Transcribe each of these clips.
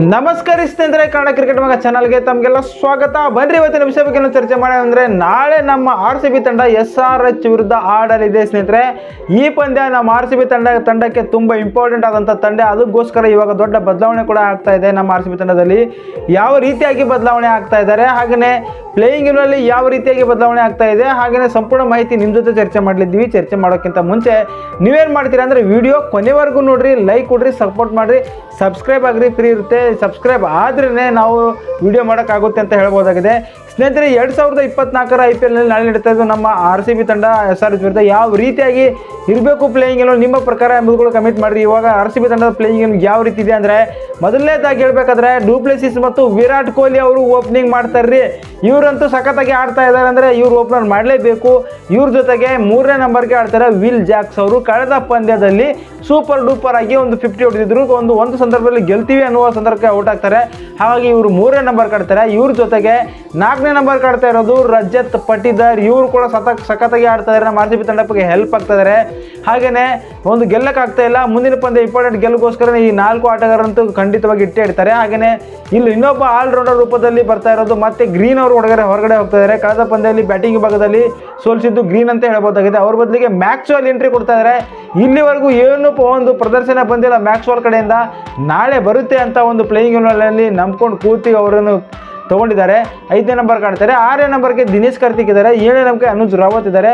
ನಮಸ್ಕಾರ ಸ್ನೇಹಿತರೆ ಕನ್ನಡ ಕ್ರಿಕೆಟ್ ಮಗ ಚಾನಲ್ಗೆ ತಮಗೆಲ್ಲ ಸ್ವಾಗತ. ಬನ್ರಿ, ಇವತ್ತಿನ ವಿಷಯ ಬಗ್ಗೆ ಚರ್ಚೆ ಮಾಡೋಣ ಅಂದ್ರೆ ನಾಳೆ ನಮ್ಮ ಆರ್ ಸಿ ಬಿ ತಂಡ ಎಸ್ ಆರ್ ಎಚ್ ವಿರುದ್ಧ ಆಡಲಿದೆ ಸ್ನೇಹಿತರೆ. ಈ ಪಂದ್ಯ ನಮ್ಮ ಆರ್ ಸಿ ಬಿ ತಂಡ ತಂಡಕ್ಕೆ ತುಂಬ ಇಂಪಾರ್ಟೆಂಟ್ ಆದಂಥ ತಂಡ. ಅದಕ್ಕೋಸ್ಕರ ಇವಾಗ ದೊಡ್ಡ ಬದಲಾವಣೆ ಕೂಡ ಆಗ್ತಾ ಇದೆ ನಮ್ಮ ಆರ್ ಸಿ ಬಿ ತಂಡದಲ್ಲಿ. ಯಾವ ರೀತಿಯಾಗಿ ಬದಲಾವಣೆ ಆಗ್ತಾ ಇದ್ದಾರೆ ಹಾಗೆಯೇ ಪ್ಲೇಯಿಂಗ್ನಲ್ಲಿ ಯಾವ ರೀತಿಯಾಗಿ ಬದಲಾವಣೆ ಆಗ್ತಾ ಇದೆ ಹಾಗೆಯೇ ಸಂಪೂರ್ಣ ಮಾಹಿತಿ ನಿಮ್ಮ ಜೊತೆ ಚರ್ಚೆ ಮಾಡಲಿದ್ದೀವಿ. ಚರ್ಚೆ ಮಾಡೋಕ್ಕಿಂತ ಮುಂಚೆ ನೀವೇನು ಮಾಡ್ತೀರಾ ಅಂದರೆ ವಿಡಿಯೋ ಕೊನೆವರೆಗೂ ನೋಡಿರಿ ಲೈಕ್ ಕೊಡ್ರಿ ಸಪೋರ್ಟ್ ಮಾಡಿರಿ ಸಬ್ಸ್ಕ್ರೈಬ್ ಆಗ್ರಿ ಫ್ರೀ ಇರುತ್ತೆ. ಸಬ್ಸ್ಕ್ರೈಬ್ ಆದ್ರೇ ನಾವು ವಿಡಿಯೋ ಮಾಡೋಕ್ಕಾಗುತ್ತೆ ಅಂತ ಹೇಳ್ಬೋದಾಗಿದೆ. ಸ್ನೇಹಿತರೆ, ಎರಡು ಸಾವಿರದ ಇಪ್ಪತ್ನಾಲ್ಕರ ಐ ಪಿ ಎಲ್ನಲ್ಲಿ ನಾಳೆ ನಡೀತಾ ಇದ್ದು ನಮ್ಮ ಆರ್ ಸಿ ಬಿ ತಂಡ ಎಸ್ ಆರ್ ವಿರುದ್ಧ. ಯಾವ ರೀತಿಯಾಗಿ ಇರಬೇಕು ಪ್ಲೇಯಿಂಗ್ ಏನೋ ನಿಮ್ಮ ಪ್ರಕಾರ ಎಂಬುದು ಕಮಿಟ್ ಮಾಡಿರಿ. ಇವಾಗ ಆರ್ ಸಿ ಬಿ ತಂಡದ ಪ್ಲೇಯಿಂಗ್ ಯಾವ ರೀತಿ ಇದೆ ಅಂದರೆ, ಮೊದಲನೇದಾಗಿ ಹೇಳ್ಬೇಕಾದ್ರೆ ಡೂಪ್ಲೆಸಿಸ್ ಮತ್ತು ವಿರಾಟ್ ಕೊಹ್ಲಿ ಅವರು ಓಪನಿಂಗ್ ಮಾಡ್ತಾರ್ರಿ ಇವರಂತೂ ಸಖತ್ತಾಗಿ ಆಡ್ತಾ ಇದ್ದಾರೆ ಅಂದರೆ ಇವ್ರು ಓಪನರ್ ಮಾಡಲೇಬೇಕು. ಇವ್ರ ಜೊತೆಗೆ ಮೂರನೇ ನಂಬರ್ಗೆ ಆಡ್ತಾರೆ ವಿಲ್ ಜಾಕ್ಸ್ ಅವರು. ಕಳೆದ ಪಂದ್ಯದಲ್ಲಿ ಸೂಪರ್ ಡೂಪರ್ ಆಗಿ ಒಂದು ಫಿಫ್ಟಿ ಹೊಡೆದಿದ್ರು. ಒಂದು ಒಂದು ಸಂದರ್ಭದಲ್ಲಿ ಗೆಲ್ತೀವಿ ಅನ್ನುವ ಸಂದರ್ಭಕ್ಕೆ ಔಟ್ ಆಗ್ತಾರೆ. ಹಾಗಾಗಿ ಇವರು ಮೂರನೇ ನಂಬರ್ ಕಾಡ್ತಾರೆ ಇವ್ರ ಜೊತೆಗೆ ನಾಲ್ಕನೇ ನಂಬರ್ ಕಾಡ್ತಾ ಇರೋದು ರಜತ್ ಪಟಿದಾರ್ ಇವರು ಕೂಡ ಸತಕ್ ಸಖತ್ತಾಗಿ ಆಡ್ತಾ ಇದ್ದಾರೆ ನಮ್ಮ ಆರ್ ಹೆಲ್ಪ್ ಆಗ್ತಾ ಇದ್ದಾರೆ ಹಾಗೆಯೇ ಒಂದು ಗೆಲ್ಲಕ್ಕಾಗ್ತಾ ಇಲ್ಲ. ಮುಂದಿನ ಪಂದ್ಯ ಇಂಪಾರ್ಟೆಂಟ್ ಗೆಲ್ಲಗೋಸ್ಕರ ಈ ನಾಲ್ಕು ಆಟಗಾರರಂತೂ ಖಂಡಿತವಾಗಿ ಇಟ್ಟೇ ಇಡ್ತಾರೆ. ಹಾಗೆಯೇ ಇಲ್ಲಿ ಇನ್ನೊಬ್ಬ ಆಲ್ರೌಂಡರ್ ರೂಪದಲ್ಲಿ ಬರ್ತಾ ಇರೋದು ಮತ್ತೆ ಗ್ರೀನ್ ಅವರು ಹೊರಗಡೆ ಹೊರಗಡೆ ಹೋಗ್ತಾ ಇದ್ದಾರೆ ಕಳೆದ ಪಂದ್ಯದಲ್ಲಿ ಬ್ಯಾಟಿಂಗ್ ಭಾಗದಲ್ಲಿ ಸೋಲಿಸಿದ್ದು ಗ್ರೀನ್ ಅಂತ ಹೇಳ್ಬೋದಾಗಿದೆ ಅವ್ರ ಬದಲಿಗೆ ಮ್ಯಾಕ್ಸ್ವೆಲ್ ಎಂಟ್ರಿ ಕೊಡ್ತಾ ಇದ್ದಾರೆ ಇಲ್ಲಿವರೆಗೂ ಏನು ಒಂದು ಪ್ರದರ್ಶನ ಬಂದಿಲ್ಲ ಮ್ಯಾಕ್ಸ್ವೆಲ್ ಕಡೆಯಿಂದ. ನಾಳೆ ಬರುತ್ತೆ ಅಂತ ಒಂದು ಪ್ಲೇಯಿಂಗ್ನಲ್ಲಿ ನಂಬ್ಕೊಂಡು ಕೂತಿ ಅವರನ್ನು ತಗೊಂಡಿದ್ದಾರೆ. ಐದನೇ ನಂಬರ್ ಕಾಣ್ತಾರೆ. ಆರನೇ ನಂಬರ್ಗೆ ದಿನೇಶ್ ಕಾರ್ತಿಕ್ ಇದ್ದಾರೆ. ಏಳನೇ ನಂಬರ್ಗೆ ಅನುಜ್ ರಾವತ್ ಇದ್ದಾರೆ.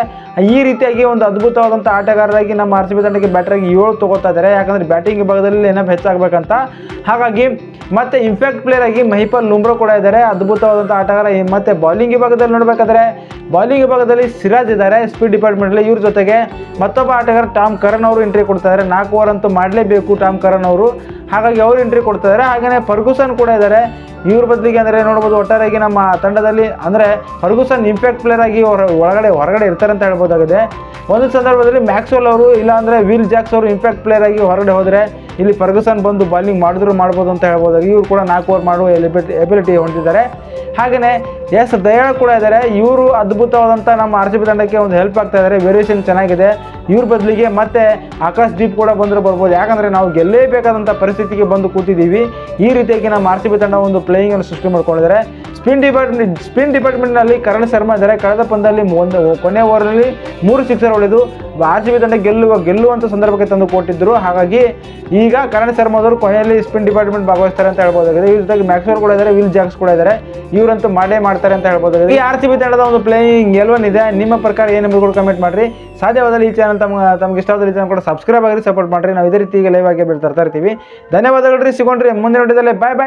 ಈ ರೀತಿಯಾಗಿ ಒಂದು ಅದ್ಭುತವಾದಂಥ ಆಟಗಾರರಾಗಿ ನಮ್ಮ ಆರ್ ಸಿ ಬಿ ತಂಡಕ್ಕೆ ಬ್ಯಾಟರಾಗಿ ಏಳು ತೊಗೋತಾ ಇದ್ದಾರೆ. ಯಾಕಂದರೆ ಬ್ಯಾಟಿಂಗ್ ಭಾಗದಲ್ಲಿ ಏನಪ್ಪ ಹೆಚ್ಚಾಗಬೇಕಂತ. ಹಾಗಾಗಿ ಮತ್ತೆ ಇಂಪ್ಯಾಕ್ಟ್ ಪ್ಲೇಯರ್ ಆಗಿ ಮಹಿಪಾಲ್ ಲುಮ್ರೋ ಕೂಡ ಇದ್ದಾರೆ. ಅದ್ಭುತವಾದಂಥ ಆಟಗಾರ ಮತ್ತೆ ಬೌಲಿಂಗ್ ವಿಭಾಗದಲ್ಲಿ ನೋಡಬೇಕಾದ್ರೆ ಬೌಲಿಂಗ್ ವಿಭಾಗದಲ್ಲಿ ಸಿರಾಜ್ ಇದ್ದಾರೆ. ಸ್ಪೀಡ್ ಡಿಪಾರ್ಟ್ಮೆಂಟಲ್ಲಿ ಇವ್ರ ಜೊತೆಗೆ ಮತ್ತೊಬ್ಬ ಆಟಗಾರ ಟಾಮ್ ಕರಣ್ ಅವರು ಎಂಟ್ರಿ ಕೊಡ್ತಾ ಇದ್ದಾರೆ ನಾಲ್ಕು ಓವರ್ ಅಂತೂ ಮಾಡಲೇಬೇಕು ಟಾಮ್ ಕರಣ್ ಅವರು. ಹಾಗಾಗಿ ಅವರು ಎಂಟ್ರಿ ಕೊಡ್ತಾ ಇದ್ದಾರೆ ಹಾಗೆಯೇ ಫರ್ಗುಸನ್ ಕೂಡ ಇದ್ದಾರೆ. ಇವ್ರ ಬದಲಿಗೆ ಅಂದರೆ ನೋಡ್ಬೋದು ಒಟ್ಟಾರೆಯಾಗಿ ನಮ್ಮ ತಂಡದಲ್ಲಿ ಅಂದರೆ ಫರ್ಗುಸನ್ ಇಂಪ್ಯಾಕ್ಟ್ ಪ್ಲೇಯರ್ ಆಗಿ ಒಳಗಡೆ, ಹೊರಗಡೆ ಇರ್ತಾರೆ ಅಂತ ಹೇಳ್ಬೋದಾಗಿದೆ. ಒಂದು ಸಂದರ್ಭದಲ್ಲಿ ಮ್ಯಾಕ್ಸ್ವೆಲ್ ಅವರು ಇಲ್ಲಾಂದರೆ ವಿಲ್ ಜಾಕ್ಸ್ ಅವರು ಇಂಪ್ಯಾಕ್ಟ್ ಪ್ಲೇಯರ್ ಆಗಿ ಹೊರಗಡೆ ಹೋದರೆ ಇಲ್ಲಿ ಫರ್ಗಸನ್ ಬಂದು ಬಾಲಿಂಗ್ ಮಾಡಿದ್ರು ಮಾಡ್ಬೋದು ಅಂತ ಹೇಳ್ಬೋದು. ಇವರು ಕೂಡ ನಾಲ್ಕು ಓವರ್ ಮಾಡುವ ಎಲಿಬಿಲಿಟಿ ಎಬಿಲಿಟಿ ಹೊಂದಿದ್ದಾರೆ. ಹಾಗೆಯೇ ಎಸ್, ದಯಾಳ್ ಕೂಡ ಇದ್ದಾರೆ. ಇವರು ಅದ್ಭುತವಾದಂಥ ನಮ್ಮ ಆರ್ ಸಿ ಬಿ ತಂಡಕ್ಕೆ ಒಂದು ಹೆಲ್ಪ್ ಆಗ್ತಾ ಇದ್ದಾರೆ. ವೇರಿಯೇಷನ್ ಚೆನ್ನಾಗಿದೆ. ಇವ್ರ ಬದಲಿಗೆ ಮತ್ತೆ ಆಕಾಶ್ ದೀಪ್ ಕೂಡ ಬಂದರೆ ಬರ್ಬೋದು. ಯಾಕಂದರೆ ನಾವು ಗೆಲ್ಲೇಬೇಕಾದಂಥ ಪರಿಸ್ಥಿತಿಗೆ ಬಂದು ಕೂತಿದ್ದೀವಿ. ಈ ರೀತಿಯಾಗಿ ನಮ್ಮ ಆರ್ ಸಿ ಬಿ ತಂಡ ಒಂದು ಪ್ಲೇಯಿಂಗನ್ನು ಸೃಷ್ಟಿ ಮಾಡ್ಕೊಂಡಿದ್ದಾರೆ. ಸ್ಪಿನ್ ಡಿಪಾರ್ಟ್ಮೆಂಟ್ ಸ್ಪಿನ್ ಡಿಪಾರ್ಟ್ಮೆಂಟ್ನಲ್ಲಿ ಕರಣ್ ಶರ್ಮಾ ಇದ್ದಾರೆ. ಕಳೆದ ಪಂದ್ಯದಲ್ಲಿ ಒಂದು ಕೊನೆ ಓವರ್ನಲ್ಲಿ ಮೂರು ಸಿಕ್ಸರ್ ಹೊಡೆದು ಆರ್ ಸಿ ಬಿ ತಂಡ ಗೆಲ್ಲುವ ಗೆಲ್ಲುವಂಥ ಸಂದರ್ಭಕ್ಕೆ ತಂದು ಕೊಟ್ಟಿದ್ದರು ಹಾಗಾಗಿ ಈಗ ಕರಣ್ ಶರ್ಮಾದವರು ಕೊನೆಯಲ್ಲಿ ಸ್ಪಿನ್ ಡಿಪಾರ್ಟ್ಮೆಂಟ್ ಭಾಗವಹಿಸ್ತಾರೆ ಅಂತ ಹೇಳ್ಬೋದಾಗಿದೆ. ಇವ್ರ ಜೊತೆಗೆ ಮ್ಯಾಕ್ಸೋರ್ ಕೂಡ ಇದ್ದಾರೆ ವಿಲ್ ಜಾಕ್ಸ್ ಕೂಡ ಇದ್ದಾರೆ ಇವರಂತೂ ಮಾಡೇ ಮಾಡ್ತಾರೆ ಅಂತ ಹೇಳ್ಬೋದಾಗಿದೆ. ಈ ಆರ್ ಸಿ ಬಿ ತಂಡದ ಒಂದು ಪ್ಲೇಯಿಂಗ್ ಎಲ್ವನ್ ಇದೆ. ನಿಮ್ಮ ಪ್ರಕಾರ ಏನು ಕೂಡ ಕಮೆಂಟ್ ಮಾಡಿರಿ. ಸಾಧ್ಯವಾದಲ್ಲಿ ಈ ಚಾನಲ್ ತಮ್ಮ ತಮ್ಗೆ ಇಷ್ಟವಾದ ಈ ಕೂಡ ಸಬ್ಸ್ಕ್ರೈಬ್ ಆಗಿರಿ ಸಪೋರ್ಟ್ ಮಾಡಿರಿ. ನಾವು ಇದೇ ರೀತಿ ಈಗ ಲೈವ್ ಆಗಿ ಬಿಡ್ತಾ ಇರ್ತೀವಿ. ಧನ್ಯವಾದಗಳು ರೀ, ಸಿಗೋಣ್ರಿ. ಮುಂದಿನ ವಿಡಿಯೋದಲ್ಲಿ ಬಾಯ್ ಬಾಯ್